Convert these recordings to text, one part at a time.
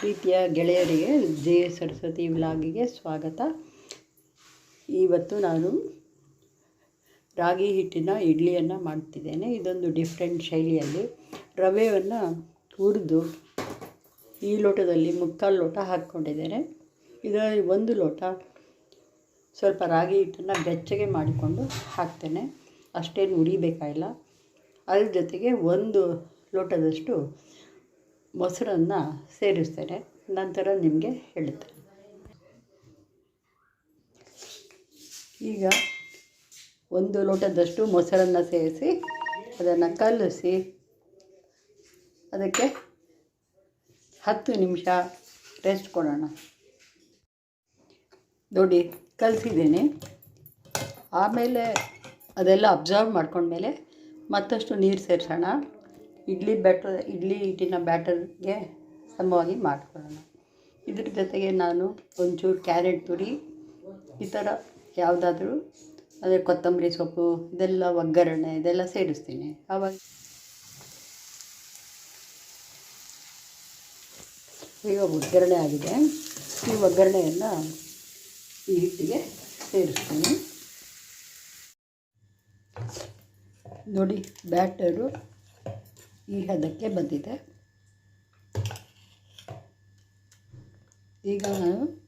ಪ್ರೀತಿಯ ಗೆಳೆಯರಿಗೆ ಜೆ ಸರಸ್ವತಿ ವ್ಲಾಗಿಗೆ ಸ್ವಾಗತ. ಇವತ್ತು ನಾನು ರಾಗಿ ಹಿಟ್ಟಿನ ಇಡ್ಲಿಯನ್ನು ಮಾಡ್ತಿದ್ದೇನೆ. ಇದೊಂದು ಡಿಫ್ರೆಂಟ್ ಶೈಲಿಯಲ್ಲಿ ರವೆಯನ್ನು ಹುರಿದು ಈ ಲೋಟದಲ್ಲಿ ಮುಕ್ಕಾಲು ಲೋಟ ಹಾಕ್ಕೊಂಡಿದ್ದೇನೆ. ಇದರಲ್ಲಿ ಒಂದು ಲೋಟ ಸ್ವಲ್ಪ ರಾಗಿ ಹಿಟ್ಟನ್ನು ಬೆಚ್ಚಗೆ ಮಾಡಿಕೊಂಡು ಹಾಕ್ತೇನೆ. ಅಷ್ಟೇನು ಉರಿಬೇಕಾಗಿಲ್ಲ ಅದ್ರ ಜೊತೆಗೆ ಒಂದು ಲೋಟದಷ್ಟು ಮೊಸರನ್ನು ಸೇರಿಸ್ತೇನೆ ನಂತರ ನಿಮಗೆ ಹೇಳುತ್ತೆ ಈಗ ಒಂದು ಲೋಟದಷ್ಟು ಮೊಸರನ್ನು ಸೇರಿಸಿ, ಅದನ್ನು ಕಲಸಿ, ಅದಕ್ಕೆ ಹತ್ತು ನಿಮಿಷ ರೆಸ್ಟ್ ಕೊಡೋಣ. ನೋಡಿ, ಕಲಿಸಿದ್ದೀನಿ. ಆಮೇಲೆ ಅದೆಲ್ಲ ಅಬ್ಸರ್ವ್ ಮಾಡ್ಕೊಂಡ್ಮೇಲೆ ಮತ್ತಷ್ಟು ನೀರು ಸೇರಿಸೋಣ. ಇಡ್ಲಿ ಬ್ಯಾಟರ್ ಇಡ್ಲಿ ಹಿಟ್ಟಿನ ಬ್ಯಾಟರ್ಗೆ ಸಮವಾಗಿ ಮಾಡ್ಕೊಳ್ಳೋಣ. ಇದ್ರ ಜೊತೆಗೆ ನಾನು ಒಂಚೂರು ಕ್ಯಾರೆಟ್ ತುರಿ, ಈ ಥರ ಯಾವುದಾದ್ರೂ ಅದೇ ಕೊತ್ತಂಬರಿ ಸೊಪ್ಪು, ಇದೆಲ್ಲ ಒಗ್ಗರಣೆ, ಇದೆಲ್ಲ ಸೇರಿಸ್ತೀನಿ. ಆವಾಗ ಈಗ ಒಗ್ಗರಣೆ ಆಗಿದೆ. ಈ ಒಗ್ಗರಣೆಯನ್ನು ಈ ಹಿಟ್ಟಿಗೆ ಸೇರಿಸ್ತೀನಿ. ನೋಡಿ ಬ್ಯಾಟರು ಈ ಹದಕ್ಕೆ ಬಂದಿದೆ. ಈಗ ನಾನು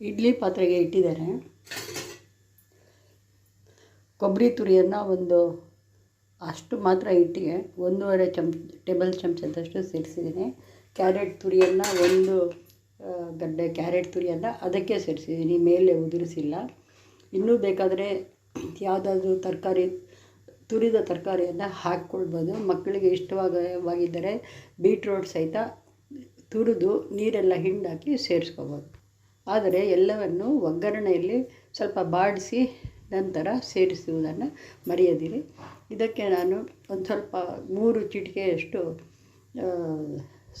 ಇಡ್ಲಿ ಪಾತ್ರೆಗೆ ಇಟ್ಟಿದ್ದಾರೆ. ಕೊಬ್ಬರಿ ತುರಿಯನ್ನು ಒಂದು ಅಷ್ಟು ಮಾತ್ರ ಇಟ್ಟಿಗೆ. ಒಂದೂವರೆ ಚಮಚ ಟೇಬಲ್ ಚಮಚದಷ್ಟು ಸೇರಿಸಿದ್ದೀನಿ. ಕ್ಯಾರೆಟ್ ತುರಿಯನ್ನು ಒಂದು ಗಡ್ಡೆ ಕ್ಯಾರೆಟ್ ತುರಿಯನ್ನು ಅದಕ್ಕೆ ಸೇರಿಸಿದ್ದೀನಿ. ಮೇಲೆ ಉದುರಿಸಿಲ್ಲ. ಇನ್ನೂ ಬೇಕಾದರೆ ಯಾವುದಾದ್ರೂ ತರಕಾರಿ, ತುರಿದ ತರಕಾರಿಯನ್ನು ಹಾಕ್ಕೊಳ್ಬೋದು. ಮಕ್ಕಳಿಗೆ ಇಷ್ಟವಾಗವಾಗಿದ್ದರೆ ಬೀಟ್ರೋಟ್ ಸಹಿತ ತುರಿದು ನೀರೆಲ್ಲ ಹಿಂಡಾಕಿ ಸೇರಿಸ್ಕೋಬೋದು. ಆದರೆ ಎಲ್ಲವನ್ನು ಒಗ್ಗರಣೆಯಲ್ಲಿ ಸ್ವಲ್ಪ ಬಾಡಿಸಿ ನಂತರ ಸೇರಿಸುವುದನ್ನು ಮರೆಯದಿರಿ. ಇದಕ್ಕೆ ನಾನು ಒಂದು ಸ್ವಲ್ಪ ಮೂರು ಚಿಟಿಕೆಯಷ್ಟು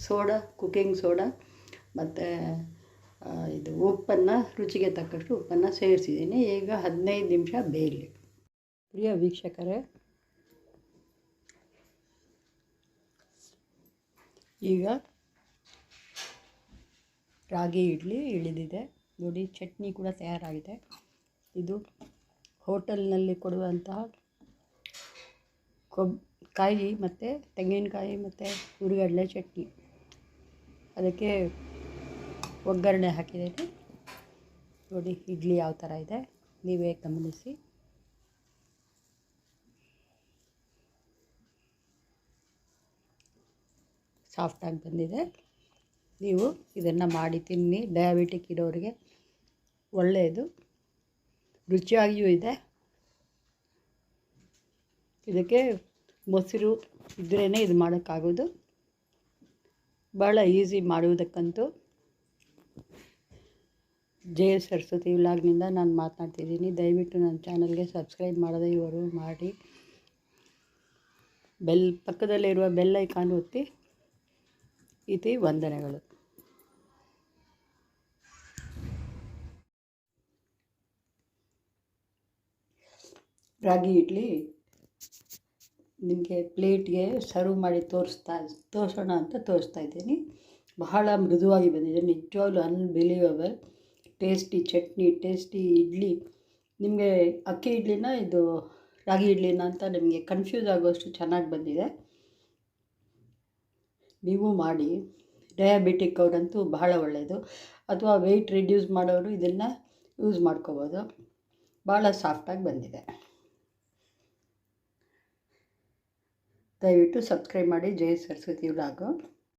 ಸೋಡಾ ಕುಕ್ಕಿಂಗ್ ಸೋಡಾ ಮತ್ತು ಇದು ಉಪ್ಪನ್ನು, ರುಚಿಗೆ ತಕ್ಕಷ್ಟು ಉಪ್ಪನ್ನು ಸೇರಿಸಿದ್ದೀನಿ. ಈಗ ಹದಿನೈದು ನಿಮಿಷ ಬೇಯಲಿ. ಪ್ರಿಯ ವೀಕ್ಷಕರೇ, ಈಗ ರಾಗಿ ಇಡ್ಲಿ ಇಳಿದಿದೆ. ನೋಡಿ, ಚಟ್ನಿ ಕೂಡ ತಯಾರಾಗಿದೆ. ಇದು ಹೋಟೆಲ್ನಲ್ಲಿ ಕೊಡುವಂತಹ ಕೊಬ್, ಕಾಯಿ ಮತ್ತು ತೆಂಗಿನಕಾಯಿ ಮತ್ತು ಹುರಿಗಡಲೆ ಚಟ್ನಿ. ಅದಕ್ಕೆ ಒಗ್ಗರಣೆ ಹಾಕಿದ್ದೀನಿ. ನೋಡಿ, ಇಡ್ಲಿ ಯಾವ ಥರ ಇದೆ. ನೀವೇ ಗಮನಿಸಿ. ಸಾಫ್ಟಾಗಿ ಬಂದಿದೆ. ನೀವು ಇದನ್ನು ಮಾಡಿ ತಿನ್ನಿ. ಡಯಾಬಿಟಿಕ್ ಇರೋರಿಗೆ ಒಳ್ಳೆಯದು. ರುಚಿಯಾಗಿಯೂ ಇದೆ. ಇದಕ್ಕೆ ಮೊಸರು ಇದ್ರೇ ಇದು ಮಾಡೋಕ್ಕಾಗೋದು. ಭಾಳ ಈಸಿ ಮಾಡುವುದಕ್ಕಂತೂ ಜಯ ಸರಸ್ವತಿ ವಿಲಾಗ್ನಿಂದ ನಾನು ಮಾತನಾಡ್ತಿದ್ದೀನಿ. ದಯವಿಟ್ಟು ನನ್ನ ಚಾನಲ್ಗೆ ಸಬ್ಸ್ಕ್ರೈಬ್ ಮಾಡದೇ ಇವರು ಮಾಡಿ. ಬೆಲ್ ಪಕ್ಕದಲ್ಲಿರುವ ಬೆಲ್ ಐಕಾನ್ ಒತ್ತಿ. ಇತಿ ವಂದನೆಗಳು. ರಾಗಿ ಇಡ್ಲಿ ನಿಮಗೆ ಪ್ಲೇಟ್ಗೆ ಸರ್ವ್ ಮಾಡಿ ತೋರಿಸ್ತಾ ತೋರಿಸೋಣ ಅಂತ ತೋರಿಸ್ತಾ ಇದ್ದೀನಿ. ಬಹಳ ಮೃದುವಾಗಿ ಬಂದಿದೆ. ನಿಜವಾಗ್ಲೂ unbelievable tasty chutney tasty idli. ನಿಮಗೆ ಅಕ್ಕಿ ಇಡ್ಲಿನ ಇದು ರಾಗಿ ಇಡ್ಲಿನ ಅಂತ ನಿಮಗೆ ಕನ್ಫ್ಯೂಸ್ ಆಗೋಷ್ಟು ಚೆನ್ನಾಗಿ ಬಂದಿದೆ. ನೀವು ಮಾಡಿ. ಡಯಾಬಿಟಿಕ್ ಅವರಂತೂ ಬಹಳ ಒಳ್ಳೆಯದು ಅಥವಾ ವೆಯ್ಟ್ ರಿಡ್ಯೂಸ್ ಮಾಡೋರು ಇದನ್ನು ಯೂಸ್ ಮಾಡ್ಕೋಬೋದು. ಭಾಳ ಸಾಫ್ಟಾಗಿ ಬಂದಿದೆ. ದಯವಿಟ್ಟು ಸಬ್ಸ್ಕ್ರೈಬ್ ಮಾಡಿ ಜಯ ಸರಸ್ವತಿ ವ್ಲಾಗು.